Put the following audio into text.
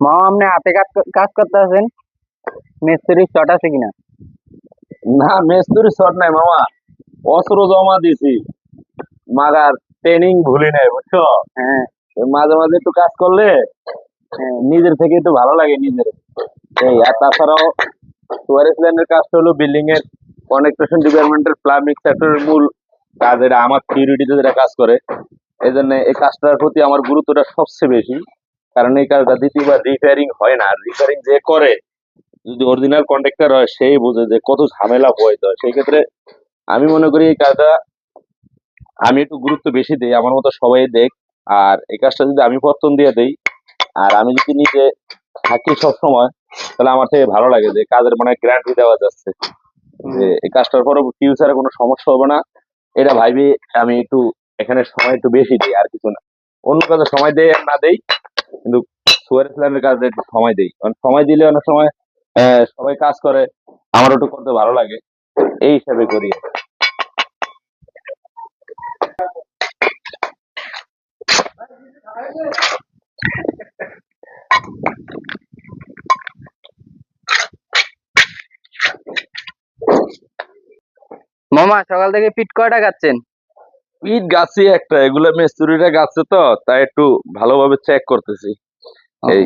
মামা আপনি হাতে কাজ কাজ করতে আছেন মিস্ত্রির শট আছে কিনা? না মেস্তুরি শট নাই মামা। অস্ত্র জমা দিছি। মাগার ট্রেনিং ভুলি নাই বুঝছ? হ্যাঁ। মাঝে মাঝে একটু কাজ করলে হ্যাঁ। নিজের থেকে একটু ভালো লাগে নিজের। এই আর তাছাড়াও টুয়ারিস্ট ল্যান্ডের কাজটা হলো বিল্ডিং এর কনেকশন ডিপার্টমেন্টের প্লাম্বিং সেক্টরের মূল কাজ এটা আমার থিওরিটিতে যেটা কাজ করে। এই জন্য এই কাজটার প্রতি আমার গুরুত্বটা সবচেয়ে বেশি। কারণ এই কাজটা দ্বিতীয়বার রিপেয়ারিং হয় না। রিপেয়ারিং যে করে, যদি অরিজিনাল কন্ট্রাক্টর হয়, সেই বুঝে যে কত ঝামেলা হয় তো সেই ক্ষেত্রে আমি মনে করি এই কাজটা আমি একটু গুরুত্ব বেশি দিই, আমার মতো সবাই দেখ। আর এই কাজটা যদি আমি পত্তন দিয়ে দেই, আর আমি যদি নিজে থাকি সব সময় তাহলে আমার থেকে ভালো লাগে যে কাজের মানে গ্যারান্টি দেওয়া যাচ্ছে। যে এই কাজটার পরে ফিউচারে কোনো সমস্যা হবে না। এটা ভাইবি আমি একটু, এখানে সময় একটু বেশি দিই, আর কিছু না। অন্য কাজে সময় আর না দেই সুয়ার ইসলামের কাজে একটু সময় দেই। কারণ সময় দিলে অনেক সময় সবাই কাজ করে। আমার একটু করতে ভালো লাগে। এই হিসাবে করি। মামা সকাল থেকে পিট কয়টা খাচ্ছেন? ইট গাছি একটা। এগুলো মিস্ত্রিরা গাছে তো তাই একটু ভালোভাবে চেক করতেছি। এই